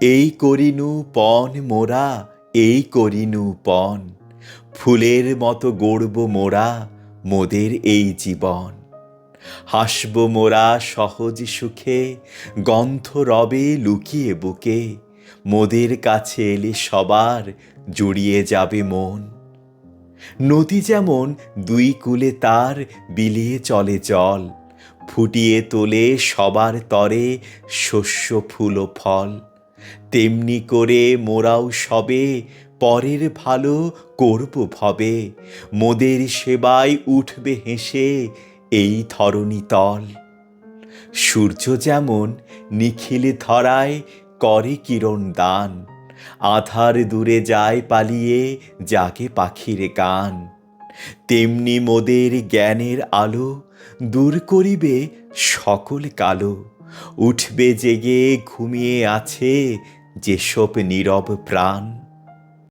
এই করিনু পণ মোরা, এই করিনু পণ ফুলের মতো গড়ব মোরা, মোদের এই জীবন। হাসব মোরা সহজ সুখে গন্থ রবে লুকিয়ে বুকে, মোদের কাছে এলে সবার জুড়িয়ে যাবে মন। নদী যেমন দুই কূলে তার বিলিয়ে চলে জল, ফুটিয়ে তোলে সবার তরে শস্য, ফুল ও ফল। তেমনি করে মোরাও সবে, পরের ভালো করব ভবে। মোদের সেবায় উঠবে হেসে এই ধরণী তল। সূর্য যেমন নিখিল ধরায় করে কিরণ দান, আধার দূরে যায় পালিয়ে জাগে পাখির গান। তেমনি মোদের জ্ঞানের আলো দূর করিবে সকল কালো। উঠবে জেগে ঘুমিয়ে আছে যেসব নীরব প্রাণ।